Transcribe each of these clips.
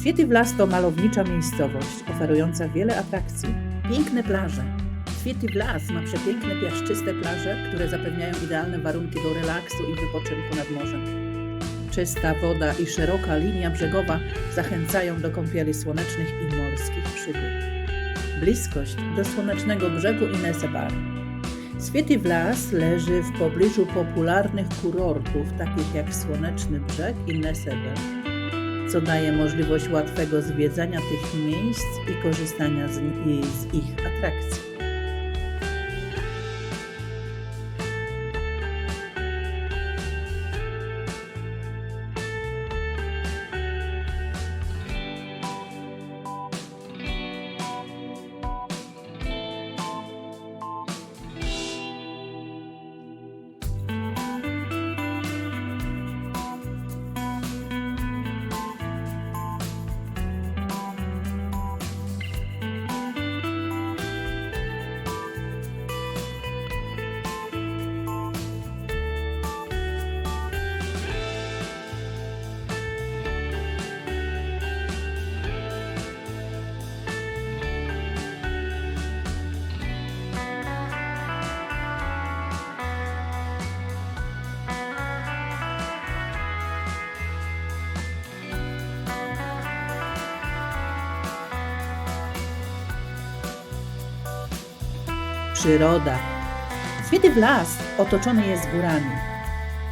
Świety Las to malownicza miejscowość oferująca wiele atrakcji. Piękne plaże. Świety Las ma przepiękne piaszczyste plaże, które zapewniają idealne warunki do relaksu i wypoczynku nad morzem. Czysta woda i szeroka linia brzegowa zachęcają do kąpieli słonecznych i morskich przygód. Bliskość do słonecznego brzegu Inesebar. Świety Las leży w pobliżu popularnych kurortów, takich jak Słoneczny Brzeg i Neseber, co daje możliwość łatwego zwiedzania tych miejsc i korzystania z, z ich atrakcji. Przyroda. Świety Las otoczony jest górami.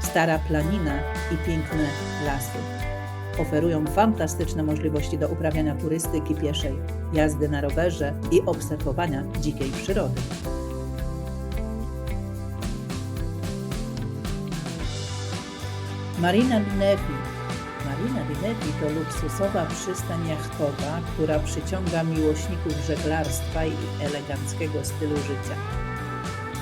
Stara planina i piękne lasy. Oferują fantastyczne możliwości do uprawiania turystyki pieszej, jazdy na rowerze i obserwowania dzikiej przyrody. Marina di Nevi. Marina di to luksusowa przystań jachtowa, która przyciąga miłośników żeglarstwa i eleganckiego stylu życia.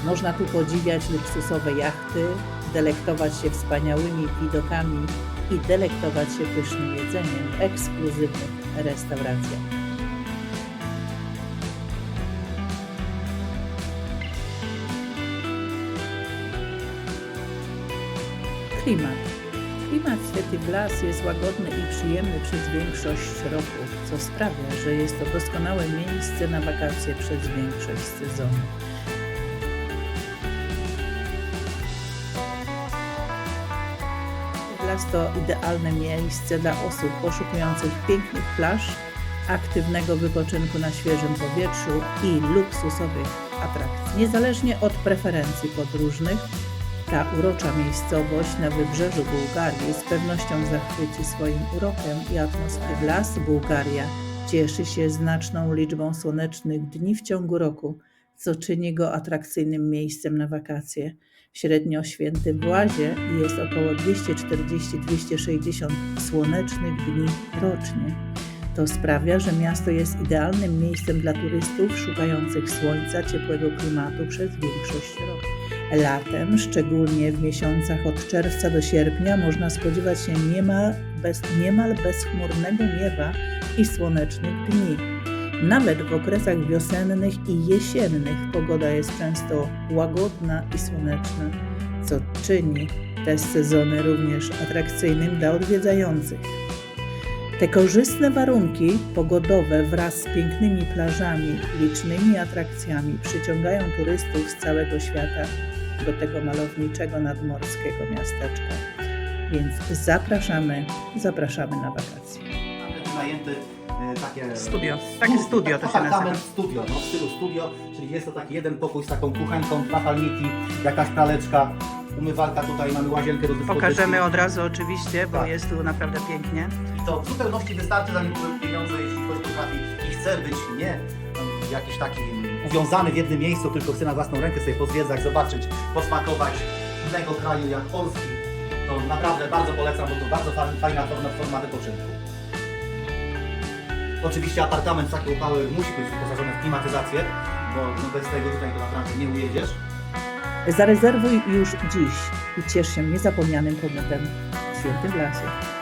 Można tu podziwiać luksusowe jachty, delektować się wspaniałymi widokami i delektować się pysznym jedzeniem w ekskluzywnych restauracjach. Klimat. Klimat Świety Blas jest łagodny i przyjemny przez większość roku, co sprawia, że jest to doskonałe miejsce na wakacje przez większość sezonu. Blas to idealne miejsce dla osób poszukujących pięknych plaż, aktywnego wypoczynku na świeżym powietrzu i luksusowych atrakcji. Niezależnie od preferencji podróżnych, ta urocza miejscowość na wybrzeżu Bułgarii z pewnością zachwyci swoim urokiem i atmosferą. Las Bułgaria cieszy się znaczną liczbą słonecznych dni w ciągu roku, co czyni go atrakcyjnym miejscem na wakacje. Średnio święty w Łazie jest około 240-260 słonecznych dni rocznie. To sprawia, że miasto jest idealnym miejscem dla turystów szukających słońca, ciepłego klimatu przez większość roku. Latem, szczególnie w miesiącach od czerwca do sierpnia, można spodziewać się niemal, bez, niemal bezchmurnego nieba i słonecznych dni. Nawet w okresach wiosennych i jesiennych pogoda jest często łagodna i słoneczna, co czyni te sezony również atrakcyjnym dla odwiedzających. Te korzystne warunki pogodowe wraz z pięknymi plażami, licznymi atrakcjami przyciągają turystów z całego świata do tego malowniczego nadmorskiego miasteczka. Więc zapraszamy, zapraszamy na wakacje. Mamy e, takie... Studio. Takie studio to się apartament nazywa. studio, no w stylu studio, czyli jest to taki jeden pokój z taką kuchenką, dwa palniki, jakaś praleczka, umywalka tutaj, mamy łazienkę do dyspozycji. Pokażemy od razu oczywiście, bo Tak. jest tu naprawdę pięknie. I to w zupełności wystarczy za niektóre pieniądze, jeśli ktoś potrafi i chce być nie jakiś taki uwiązany w jednym miejscu, tylko chce na własną rękę sobie pozwiedzać, zobaczyć, posmakować innego kraju jak Polski. To naprawdę bardzo polecam, bo to bardzo fa- fajna forma, forma wypoczynku. Oczywiście apartament w takie upały musi być wyposażony w klimatyzację, bo no bez tego tutaj to naprawdę nie ujedziesz. Zarezerwuj już dziś i ciesz się niezapomnianym pobytem w Świętym Lasie.